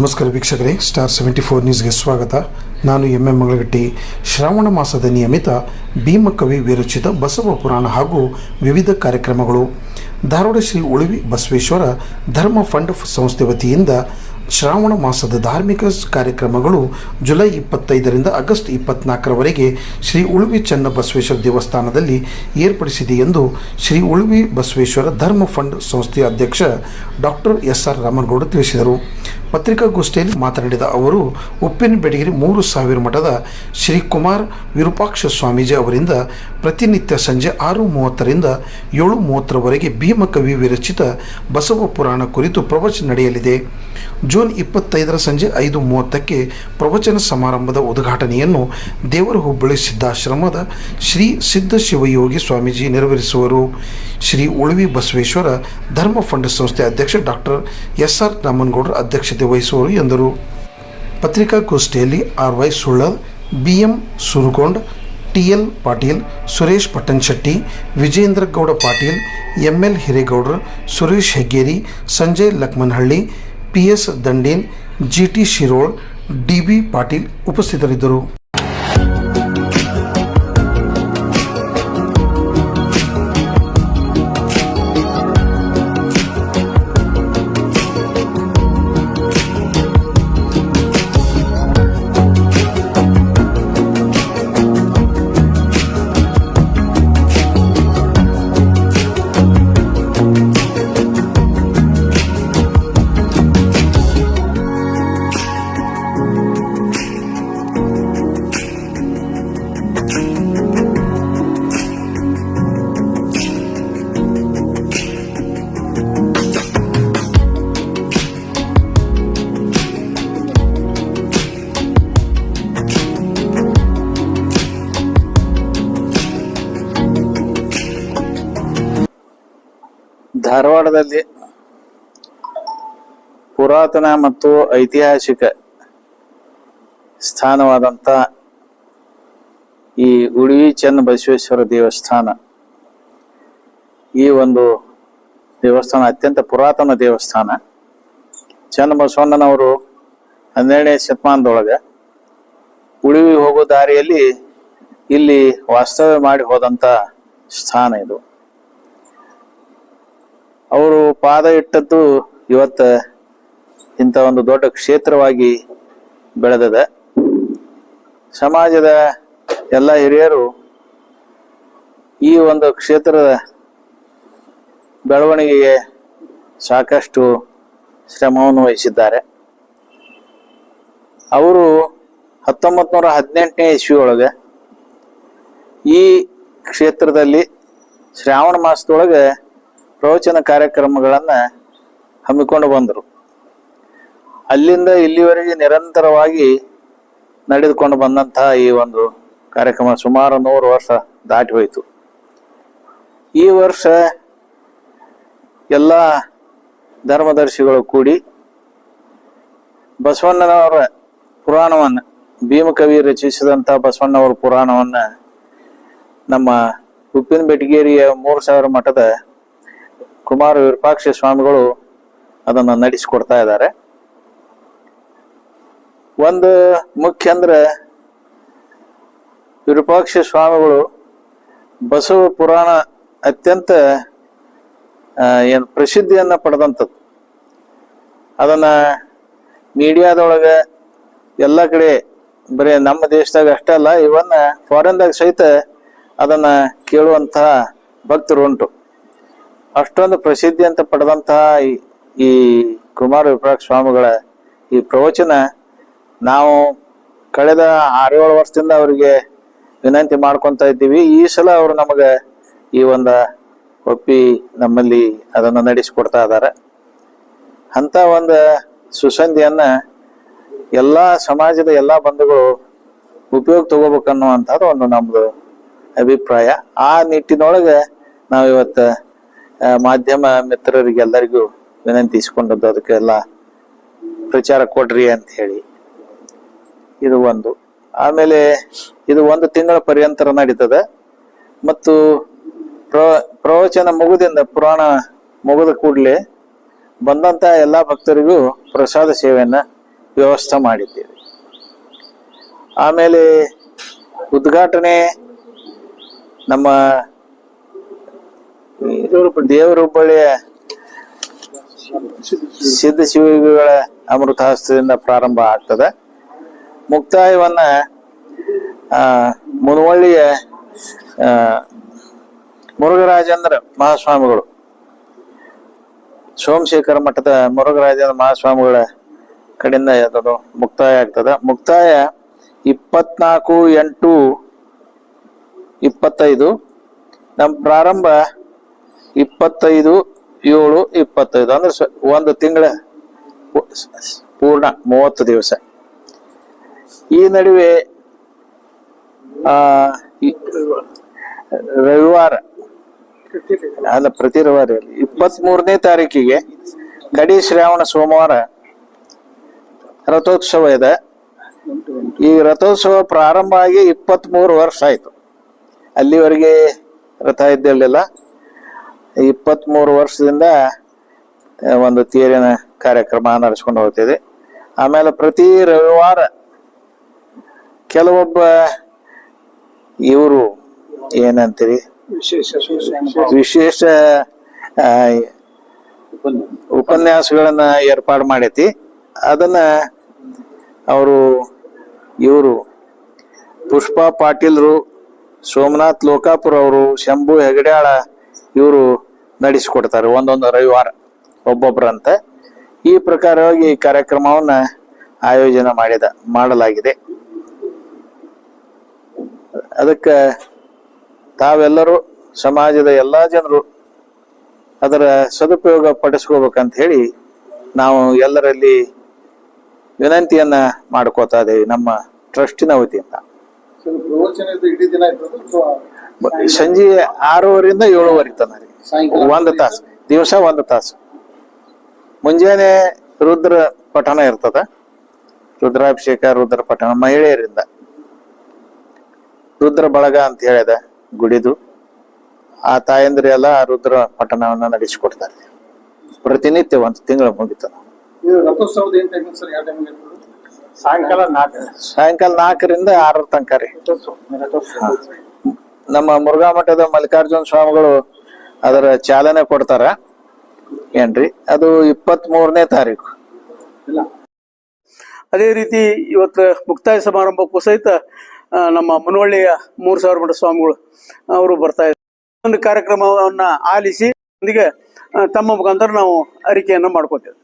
ನಮಸ್ಕಾರ ವೀಕ್ಷಕರೇ star seventy four ನ್ಯೂಸ್ಗೆ ಸ್ವಾಗತ. ನಾನು ಎಂ ಎಂ ಮಂಗಳಗಟ್ಟಿ. ಶ್ರಾವಣ ಮಾಸದ ನಿಯಮಿತ ಭೀಮಕವಿ ವಿರಚಿತ ಬಸವ ಪುರಾಣ ಹಾಗೂ ವಿವಿಧ ಕಾರ್ಯಕ್ರಮಗಳು. ಧಾರವಾಡ ಶ್ರೀ ಉಳಿವಿ ಬಸವೇಶ್ವರ ಧರ್ಮ ಫಂಡ್ ಸಂಸ್ಥೆ ವತಿಯಿಂದ ಶ್ರಾವಣ ಮಾಸದ ಧಾರ್ಮಿಕ ಕಾರ್ಯಕ್ರಮಗಳು ಜುಲೈ ಇಪ್ಪತ್ತೈದರಿಂದ ಆಗಸ್ಟ್ ಇಪ್ಪತ್ನಾಲ್ಕರವರೆಗೆ ಶ್ರೀ ಉಳುವಿ ಚನ್ನ ಬಸವೇಶ್ವರ ದೇವಸ್ಥಾನದಲ್ಲಿ ಏರ್ಪಡಿಸಿದೆ ಎಂದು ಶ್ರೀ ಉಳುವಿ ಬಸವೇಶ್ವರ ಧರ್ಮ ಫಂಡ್ ಸಂಸ್ಥೆಯ ಅಧ್ಯಕ್ಷ ಡಾಕ್ಟರ್ ಎಸ್ ಆರ್ ರಾಮನಗೌಡ ತಿಳಿಸಿದರು. ಪತ್ರಿಕಾಗೋಷ್ಠಿಯಲ್ಲಿ ಮಾತನಾಡಿದ ಅವರು, ಉಪ್ಪಿನ ಬೆಡಗಿರಿ ಮೂರು ಸಾವಿರ ಮಠದ ಶ್ರೀಕುಮಾರ್ ವಿರೂಪಾಕ್ಷ ಸ್ವಾಮೀಜಿ ಅವರಿಂದ ಪ್ರತಿನಿತ್ಯ ಸಂಜೆ ಆರು ಮೂವತ್ತರಿಂದ ಏಳು ಮೂವತ್ತರವರೆಗೆ ಭೀಮಕವಿ ವಿರಚಿತ ಬಸವ ಪುರಾಣ ಕುರಿತು ಪ್ರವಚನ ನಡೆಯಲಿದೆ. ಜೂನ್ ಇಪ್ಪತ್ತೈದರ ಸಂಜೆ ಐದು ಮೂವತ್ತಕ್ಕೆ ಪ್ರವಚನ ಸಮಾರಂಭದ ಉದ್ಘಾಟನೆಯನ್ನು ದೇವರ ಹುಬ್ಬಳ್ಳಿ ಸಿದ್ಧಾಶ್ರಮದ ಶ್ರೀ ಸಿದ್ಧ ಶಿವಯೋಗಿ ಸ್ವಾಮೀಜಿ ನೆರವೇರಿಸುವರು. ಶ್ರೀ ಉಳವಿ ಬಸವೇಶ್ವರ ಧರ್ಮ ಫಂಡ್ ಸಂಸ್ಥೆ ಅಧ್ಯಕ್ಷ ಡಾಕ್ಟರ್ ಎಸ್ ಆರ್ ರಾಮನಗೌಡರ ಅಧ್ಯಕ್ಷತೆ ವಹಿಸುವರು ಎಂದರು. ಪತ್ರಿಕಾಗೋಷ್ಠಿಯಲ್ಲಿ R Y Sullad B M Surugond, T L Patil, Suresh Pattanshetti Vijendra Gowda Patil, M L Hiregoudar, Suresh Heggeri, Sanjay Lakmanahalli, P S Danden G T Shirol, D B Patil ಉಪಸ್ಥಿತರಿದ್ದರು. ಧಾರವಾಡದಲ್ಲಿ ಪುರಾತನ ಮತ್ತು ಐತಿಹಾಸಿಕ ಸ್ಥಾನವಾದಂಥ ಈ ಉಡುವಿ ಚೆನ್ನ ಬಸವೇಶ್ವರ ದೇವಸ್ಥಾನ. ಈ ಒಂದು ದೇವಸ್ಥಾನ ಅತ್ಯಂತ ಪುರಾತನ ದೇವಸ್ಥಾನ. ಚೆನ್ನ ಬಸವಣ್ಣನವರು ಹನ್ನೆರಡನೇ ಶತಮಾನದೊಳಗೆ ಉಳಿವಿ ಹೋಗೋ ದಾರಿಯಲ್ಲಿ ಇಲ್ಲಿ ವಾಸ್ತವ್ಯ ಮಾಡಿ ಹೋದಂಥ ಸ್ಥಾನ ಇದು. ಅವರು ಪಾದ ಇಟ್ಟದ್ದು ಇವತ್ತ ಇಂಥ ಒಂದು ದೊಡ್ಡ ಕ್ಷೇತ್ರವಾಗಿ ಬೆಳೆದದ. ಸಮಾಜದ ಎಲ್ಲ ಹಿರಿಯರು ಈ ಒಂದು ಕ್ಷೇತ್ರದ ಬೆಳವಣಿಗೆಗೆ ಸಾಕಷ್ಟು ಶ್ರಮವನ್ನು ವಹಿಸಿದ್ದಾರೆ. ಅವರು ಹತ್ತೊಂಬತ್ತು ನೂರ ಹದಿನೆಂಟನೇ ಇಸ್ವಿ ಈ ಕ್ಷೇತ್ರದಲ್ಲಿ ಶ್ರಾವಣ ಮಾಸದೊಳಗೆ ಪ್ರವಚನ ಕಾರ್ಯಕ್ರಮಗಳನ್ನ ಹಮ್ಮಿಕೊಂಡು ಬಂದರು. ಅಲ್ಲಿಂದ ಇಲ್ಲಿವರೆಗೆ ನಿರಂತರವಾಗಿ ನಡೆದುಕೊಂಡು ಬಂದಂತಹ ಈ ಒಂದು ಕಾರ್ಯಕ್ರಮ ಸುಮಾರು ನೂರು ವರ್ಷ ದಾಟಿ ಹೋಯಿತು. ಈ ವರ್ಷ ಎಲ್ಲ ಧರ್ಮದರ್ಶಿಗಳು ಕೂಡಿ ಬಸವಣ್ಣನವರ ಪುರಾಣವನ್ನು, ಭೀಮಕವಿ ರಚಿಸಿದಂಥ ಬಸವಣ್ಣವರ ಪುರಾಣವನ್ನು ನಮ್ಮ ಉಪ್ಪಿನ ಬೆಟಗೇರಿಯ ಮೂರು ಸಾವಿರ ಮಠದ ಕುಮಾರ ವಿರೂಪಾಕ್ಷ ಸ್ವಾಮಿಗಳು ಅದನ್ನು ನಡೆಸಿಕೊಡ್ತಾ ಇದ್ದಾರೆ. ಒಂದು ಮುಖ್ಯ ಅಂದ್ರೆ ವಿರೂಪಾಕ್ಷ ಸ್ವಾಮಿಗಳು ಬಸವ ಪುರಾಣ ಅತ್ಯಂತ ಏನು ಪ್ರಸಿದ್ಧಿಯನ್ನು ಪಡೆದಂಥದ್ದು. ಅದನ್ನ ಮೀಡಿಯಾದೊಳಗೆ ಎಲ್ಲ ಕಡೆ, ಬರೀ ನಮ್ಮ ದೇಶದಾಗ ಅಷ್ಟೇ ಅಲ್ಲ, ಇವನ್ನ ಫಾರಿನ್ದಾಗ ಸಹಿತ ಅದನ್ನ ಕೇಳುವಂತಹ ಭಕ್ತರು ಉಂಟು. ಅಷ್ಟೊಂದು ಪ್ರಸಿದ್ಧಿ ಅಂತ ಪಡೆದಂತಹ ಈ- ಕುಮಾರ ವಿಪ್ರಾಕ್ ಸ್ವಾಮಿಗಳ ಈ ಪ್ರವಚನ ನಾವು ಕಳೆದ ಆರೇಳು ವರ್ಷದಿಂದ ಅವರಿಗೆ ವಿನಂತಿ ಮಾಡ್ಕೊತಾ ಇದ್ದೀವಿ. ಈ ಸಲ ಅವರು ನಮಗೆ ಈ ಒಂದು ಒಪ್ಪಿ ನಮ್ಮಲ್ಲಿ ಅದನ್ನ ನಡೆಸಿಕೊಡ್ತಾ ಇದ್ದಾರೆ. ಅಂತ ಒಂದು ಸುಸಂಧಿಯನ್ನು ಎಲ್ಲಾ ಸಮಾಜದ ಎಲ್ಲಾ ಬಂಧುಗಳು ಉಪಯೋಗ ತಗೋಬೇಕನ್ನುವಂಥದ್ದು ಒಂದು ನಮ್ಮದು ಅಭಿಪ್ರಾಯ. ಆ ನಿಟ್ಟಿನೊಳಗೆ ನಾವು ಇವತ್ತು ಆ, ಮಾಧ್ಯಮ ಮಿತ್ರರಿಗೆಲ್ಲರಿಗೂ ವಿನಂತಿಸಿಕೊಂಡದ್ದು ಅದಕ್ಕೆಲ್ಲ ಪ್ರಚಾರ ಕೊಡ್ರಿ ಅಂತ ಹೇಳಿ ಇದು ಒಂದು. ಆಮೇಲೆ ಇದು ಒಂದು ತಿಂಗಳ ಪರ್ಯಂತರ ನಡೀತದೆ. ಮತ್ತು ಪ್ರ, ಪ್ರವಚನ ಮುಗುದಿಂದ ಪುರಾಣ ಮುಗಿದ ಕೂಡಲೇ ಬಂದಂತ ಎಲ್ಲಾ ಭಕ್ತರಿಗೂ ಪ್ರಸಾದ ಸೇವೆಯನ್ನ ವ್ಯವಸ್ಥೆ ಮಾಡಿದ್ದೇವೆ. ಆಮೇಲೆ ಉದ್ಘಾಟನೆ ನಮ್ಮ ದೇವರುಬ್ಬಳ್ಳಿಯ ಸಿದ್ಧ ಶಿವಗಳ ಅಮೃತ ಹಸ್ತದಿಂದ ಪ್ರಾರಂಭ ಆಗ್ತದೆ. ಮುಕ್ತಾಯವನ್ನ ಮುನವಳ್ಳಿಯ ಮುರುಘರಾಜೇಂದ್ರ ಮಹಾಸ್ವಾಮಿಗಳು, ಸೋಮಶೇಖರ ಮಠದ ಮುರುಘರಾಜೇಂದ್ರ ಮಹಾಸ್ವಾಮಿಗಳ ಕಡೆಯಿಂದ ಅದು ಮುಕ್ತಾಯ ಆಗ್ತದೆ. ಮುಕ್ತಾಯ ಇಪ್ಪತ್ನಾಲ್ಕು ಎಂಟು ಇಪ್ಪತ್ತೈದು. ನಮ್ಮ ಪ್ರಾರಂಭ ಇಪ್ಪತ್ತೈದು, ಏಳು, ಇಪ್ಪತ್ತೈದು. ಅಂದ್ರೆ ಒಂದು ತಿಂಗಳ ಪೂರ್ಣ ಮೂವತ್ತು ದಿವಸ. ಈ ನಡುವೆ, ಆ ರವಿವಾರ, ಅಲ್ಲ, ಪ್ರತಿ ರವಿವಾರ ಇಪ್ಪತ್ತ್ ಮೂರನೇ ತಾರೀಕಿಗೆ ಕಡಿ ಶ್ರಾವಣ ಸೋಮವಾರ ರಥೋತ್ಸವ ಇದೆ. ಈ ರಥೋತ್ಸವ ಪ್ರಾರಂಭ ಆಗಿ ಇಪ್ಪತ್ತ್ ಮೂರು ವರ್ಷ ಆಯ್ತು. ಅಲ್ಲಿವರೆಗೆ ರಥ ಇದ್ದಿರಲಿಲ್ಲ. ಇಪ್ಪತ್ತ್ ಮೂರು ವರ್ಷದಿಂದ ಒಂದು ತೇರಿನ ಕಾರ್ಯಕ್ರಮ ನಡೆಸ್ಕೊಂಡು ಹೋಗ್ತಿದೆ. ಆಮೇಲೆ ಪ್ರತಿ ರವಿವಾರ ಕೆಲವೊಬ್ಬ ಇವರು ಏನಂತೀರಿ? ವಿಶೇಷ ಉಪನ್ಯಾಸಗಳನ್ನ ಏರ್ಪಾಡು ಮಾಡೈತಿ. ಅದನ್ನ ಅವರು ಇವರು ಪುಷ್ಪಾ ಪಾಟೀಲ್ರು ಸೋಮನಾಥ್ ಲೋಕಾಪುರ ಅವರು ಶಂಭು ಹೆಗಡ್ಯಾಳ ಇವರು ನಡೆಸಿಕೊಡ್ತಾರೆ. ಒಂದೊಂದು ರವಿವಾರ ಒಬ್ಬೊಬ್ಬರಂತೆ ಈ ಪ್ರಕಾರವಾಗಿ ಈ ಕಾರ್ಯಕ್ರಮವನ್ನ ಆಯೋಜನೆ ಮಾಡಿದ, ಮಾಡಲಾಗಿದೆ. ಅದಕ್ಕೆ ತಾವೆಲ್ಲರೂ, ಸಮಾಜದ ಎಲ್ಲ ಜನರು ಅದರ ಸದುಪಯೋಗ ಪಡಿಸ್ಕೋಬೇಕಂತ ಹೇಳಿ ನಾವು ಎಲ್ಲರಲ್ಲಿ ವಿನಂತಿಯನ್ನ ಮಾಡ್ಕೋತಾ ಇದ್ದೇವೆ ನಮ್ಮ ಟ್ರಸ್ಟಿನ ವತಿಯಿಂದ. ಸಂಜೆ ಆರೂವರೆಯಿಂದ ಏಳುವರೆ ತನಕ ರೀ. ಒಂದು ತಾಸು. ದಿವಸ ಒಂದು ತಾಸು. ಮುಂಜಾನೆ ರುದ್ರ ಪಠಣ ಇರ್ತದ. ರುದ್ರಾಭಿಷೇಕ ರುದ್ರ ಪಠಣ ಮಹಿಳೆಯರಿಂದ. ರುದ್ರ ಬಳಗ ಅಂತ ಹೇಳಿದ ಗುಡಿದು. ಆ ತಾಯಂದ್ರೆಲ್ಲ ರುದ್ರ ಪಠಣವನ್ನ ನಡೆಸಿಕೊಡ್ತಾರೆ. ಪ್ರತಿನಿತ್ಯ ಒಂದು ತಿಂಗಳು ಮುಗಿತದ ಸಾಯಂಕಾಲ ನಾಲ್ಕರಿಂದ ಆರರ ತನಕ ರೀ. ನಮ್ಮ ಮುರುಘಾ ಮಠದ ಮಲ್ಲಿಕಾರ್ಜುನ ಸ್ವಾಮಿಗಳು ಅದರ ಚಾಲನೆ ಕೊಡ್ತಾರ. ಏನ್ರಿ? ಅದು ಇಪ್ಪತ್ ಮೂರನೇ ತಾರೀಕು ಅದೇ ರೀತಿ ಇವತ್ತು ಮುಕ್ತಾಯ ಸಮಾರಂಭಕ್ಕೂ ಸಹಿತ ನಮ್ಮ ಮುನವಳ್ಳಿಯ ಮೂರು ಸಾವಿರ ಮಠ ಸ್ವಾಮಿಗಳು ಅವರು ಬರ್ತಾ ಇದ್ದಾರೆ. ಒಂದು ಕಾರ್ಯಕ್ರಮವನ್ನ ಆಲಿಸಿ ತಮ್ಮ ಮುಖಾಂತರ ನಾವು ಅರಿಕೆಯನ್ನು ಮಾಡ್ಕೋತೇವೆ.